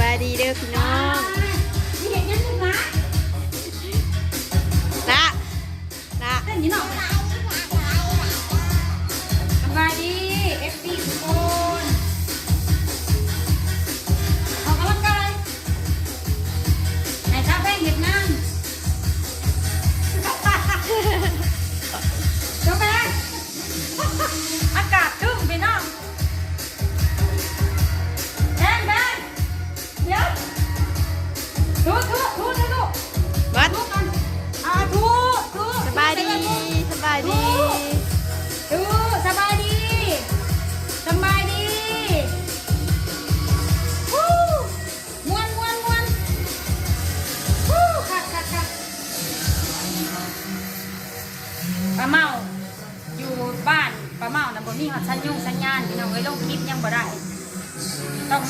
บายดีเด้อพี่น้องละละ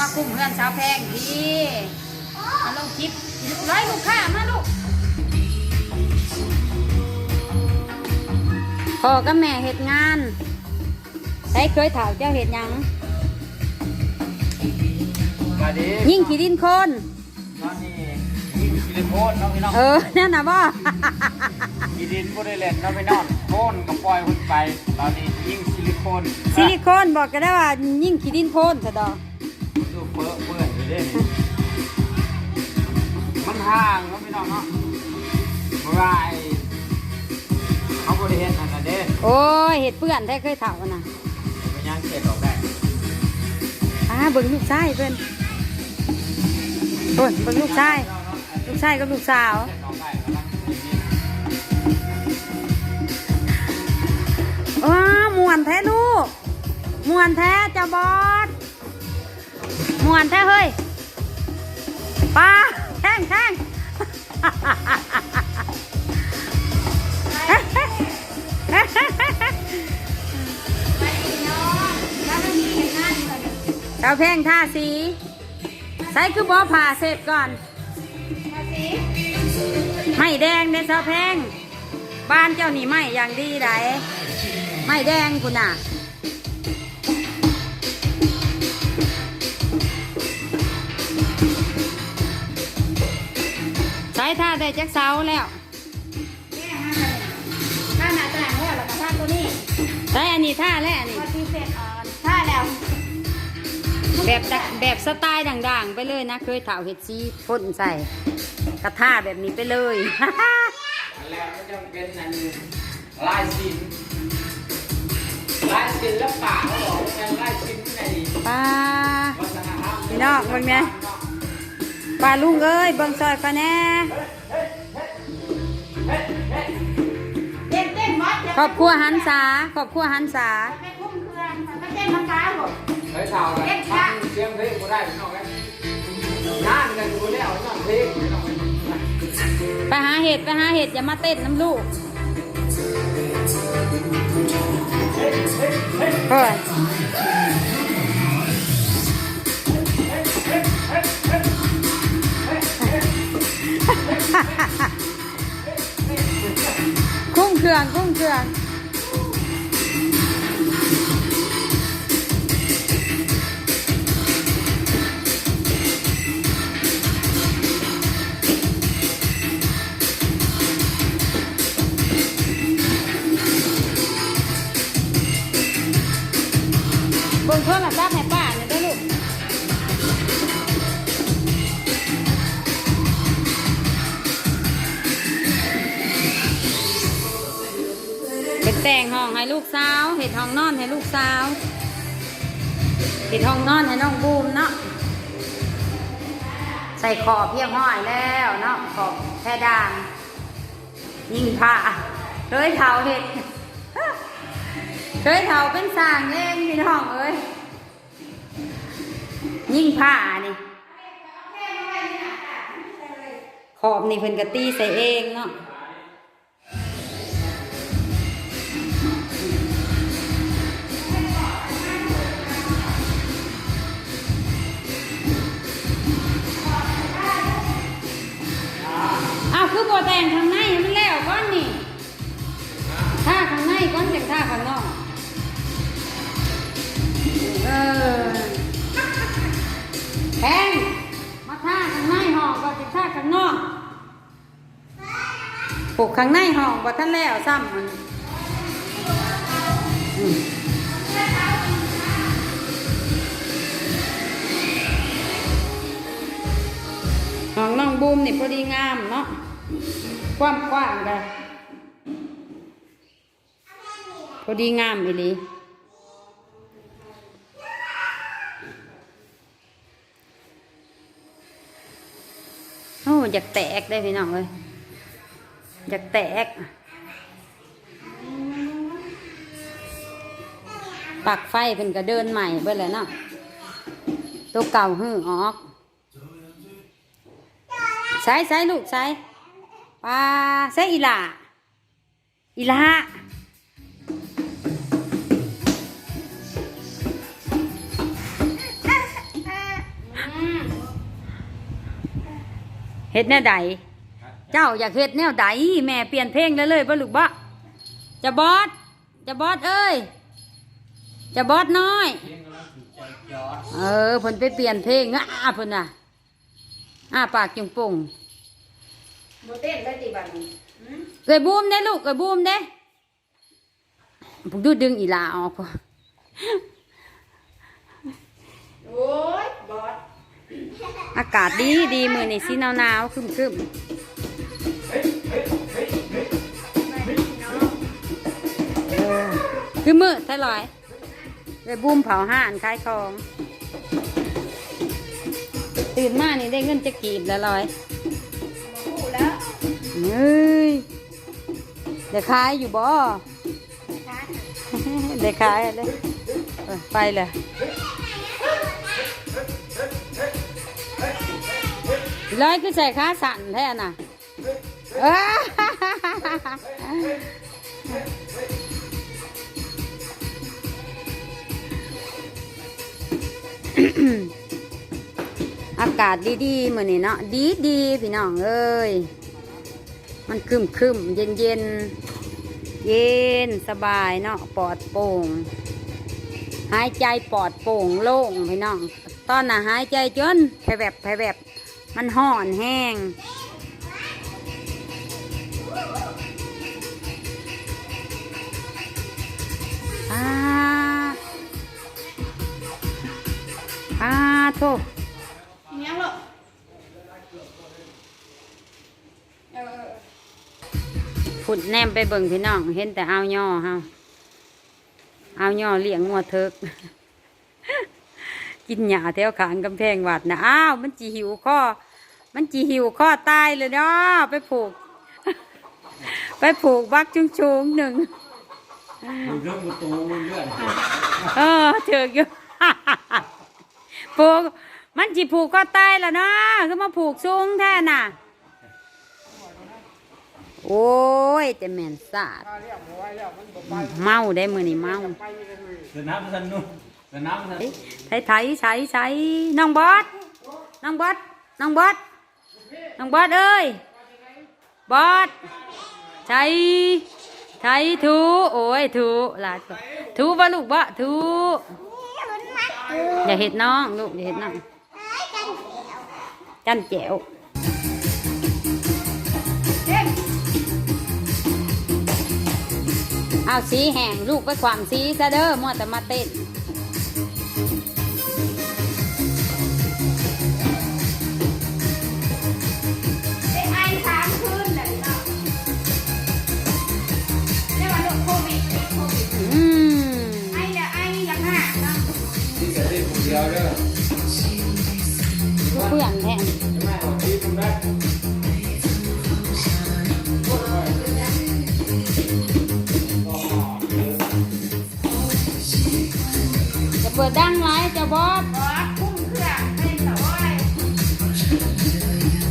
มาคุมเพื่อนสาวแพงดีมาลงคลิปร้อยลูกค้ามาลูกพ่อกับแม่เฮ็ดงานใช้เคยถามเจ้าเฮ็ดหยัง มาดียิ่งขี้ดินโคน ตอนนี้ยิ่งซิลิโคนเนาะพี่น้องเออนั่นน่ะบ่มีดินบ่ได้เล่นเนาะพี่น้องโคนก็ปล่อยคนไป ตอนนี้ยิ่งซิลิโคนซิลิโคนบอกก็ได้ว่ายิ่งขี้ดินโคนซะดอกดู เปื้อนเปื้อนอยู่เด้นี่มันห่างเนาะพี่น้องเนาะเพราะว่าไอ้เขาบ่ได้เห็นอันนั้นเด้โอ้ยเฮ็ดเปื้อนได้เคยเฒ่าน่ะมันยังเก็บออกได้อ่าเบิ่งลูกชายเพิ่นโอ้ยเบิ่งลูกชายลูกชายกับลูกสาว เก็บออกได้กำลังดีว้ามวนแท้ลูกมวนแท้เจ้าบอส วนแท้เฮ้ยป้าแข้งแข้งเจ้าแพงท่าสี ใส่คือบอผ่าเสร็จก่อน ไม่แดงเนี่ยเจ้าแพงบ้านเจ้านี่ไม่อย่างดีไดไม่แดงคุณน่ะ ท่าได้จักเสาแล้วท่าหน้าต่างแล้วแล้วก็ท่าตัวนี้ใช้อันนี้ท่าแล้วอันนี้พอที่เสร็จอ่อนถ้าแล้วแบบดะแบบสไตล์ด่างๆ ไปเลยนะ เคยเถาเห็ดซีพ่นใส่ กระท่าแบบนี้ไปเลยแล้วก็จะเป็นอันลายสินลายศิลปะเขาบอกว่าเป็นลายศิลป์ในป้าวัฒนธรรมพี่น้องเบิ่งแหน่ ป้าลุงเอ้ยเบิ่งซอยป้าแน่เต้นเต้นวัดอย่าครอบครัวหันษาครอบครัวหันษาไปคุ้มเครื่องไปเต้นมังกาหรอเฮ้ยชาวอะไรทำเสียงเพลงกูได้พี่น้องไหมงานกันกูแล้วน้องเพลงพี่น้องไปหาเห็ดไปหาเห็ดอย่ามาเต้นน้ำลูกเฮ้ย คุ้มเครื่องคุ้มเครื่อง แต่งห้องให้ลูกสาวเห็ดห้องนอนให้ลูกสาวเห็ดห้องนอนให้น้องบูมเนาะใส่ขอบเพียงห้อยแล้วเนาะขอบแพดาน ยิ่งผ้าเคยเท่าเห็ดเคยเท่าเป็นสางเองพี่น้องเอ้ยยิ่งผ้านี่ขอบนี่เพิ่นกะตีใส่เองเนาะ บัวแต่งข้างในมันแล้วก้อนนี่ท่าข้างในก้อนจากท่าข้างนอกเออแพงข้างนอกปลูกข้างในห้องว่ท่านแล้วซ้ำมันห้องน้องบูมนี่พอดีงามเนาะ ความกว้างกันพอดีงามอีหลีโอ้อยากแตกได้พี่น้องเลยอยากแตก ปักไฟเป็นกระเดินใหม่เบิ่แล้วเนาะตัวเก่าหื้อออกใส่ใส่ลูกใส่ ปลาใส่อีหล่าอีหล่าเฮ็ดแนวใด เจ้าอยากเฮ็ดแนวใดแม่เปลี่ยนเพลงแล้วเลยบ่ลูกบ่จะบอสจะบอสเอ้ย จะบอสน้อย เอออเพิ่นไปเปลี่ยนเพลงอ้าเพิ่นน่ะอ้าปากจุงปุ่ง โบเต้นได้ตีบัดนี้เอ้ยบูมเด้ลูกเอ้ยบูมเด้ผมดูดึงอีหลาออกพุ่นโอ้ยบอสอากาศดีดีมื้อนี้สิหนาวๆครึมเฮ้ยเฮ้ยเฮ้ยเฮ้ยๆเออคือมื้อไทลอยเอ้ยบูมเผาห่านขายของ ตื่นมานี่ได้เงินจะกีบแล้วลอยพูดแล้ว เฮ้ยเดี๋ยวขายอยู่บ่ค่ะเดี๋ยวขายเลยเออไปเลยร้อยคือใส่ขาสั่นแท้น่ะเอ้าอากาศดีๆมื้อนี้เนาะดีดีๆพี่น้องเอ้ย มันคึมคึมเย็นเย็นเย็นสบายเนาะปลอดโปร่ง หายใจปลอดโปร่งโล่งพี่น้อง ตอนน่ะหายใจจนแผลแบบแผลแบบมันห่อนแห้งอ่าอ่าโทษ ผุดแนมไปเบิ่งพี่น้อง เห็นแต่เอาย่อเฮาเอาย่อเลี้ยงงัวเถิกกินหญ้าแถวขางกำแพงวัดนะอ้าวมันจีหิวข้อ มันจีหิวข้อตายเลยเนาะไปผูก ไปผูกบักจุงชุงๆหนึ่งดูเรื่องประตูเลื่อนเออเถือกอยู่ผูกมันจีผูกข้อตายแล้วเนาะก็มาผูกชุงแท่น่ะโอ้ย แต่แม่นสาดเมาได้มือนี่เมาสนามสนุกสนามสนุกไถไถใช้ใช้น้องบอสน้องบอสน้องบอสน้องบอสเอ้ยบอสใช้ใช้ถูโอ้ยถูหลานก่อนถูบ่ลูกบ่ถูอย่าเห็ดน้องลูกอย่าเห็ดน้องจันแจ๋ว เอาสีแห้งลูกไปความสีซะเด้อมัวแต่มาเต้นได้ไอสามคืนเลยเนาะ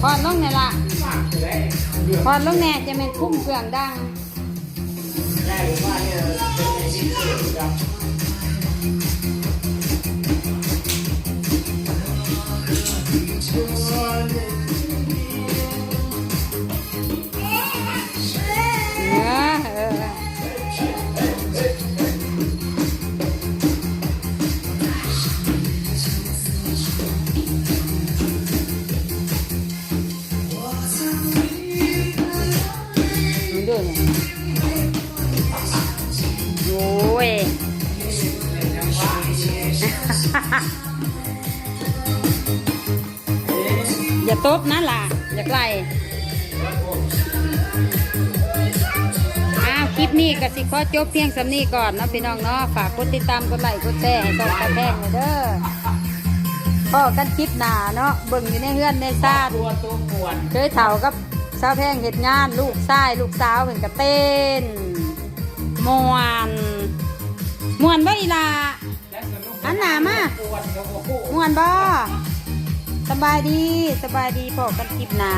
พอดลงเนี่ยละฝากเลยเดือดพอดลงแน่จะเป็นคุ้มเครื่องดังได้ อย่าตบนะล่ะ อย่าไกลอ้าวคลิปนี้กสิขอจบเพียงสำนีก่อนเนาะพี่น้องเนาะฝากกดติดตามกดไลค์กดแชร์ให้ช่องกระแพงหน่อยเด้อพ่อกันคลิปหนาเนาะเบิ่งอยู่ในเฮือนในซ่านตัวตัวปวดเคยเถ่ากับสาวแพงเหตุงาน ลูกชายลูกสาวเพิ่นก็เต้นมวนมวนบ่อีลาันหนามากม่วนบ่สบายดีสบายดีพอกันคลิปหนา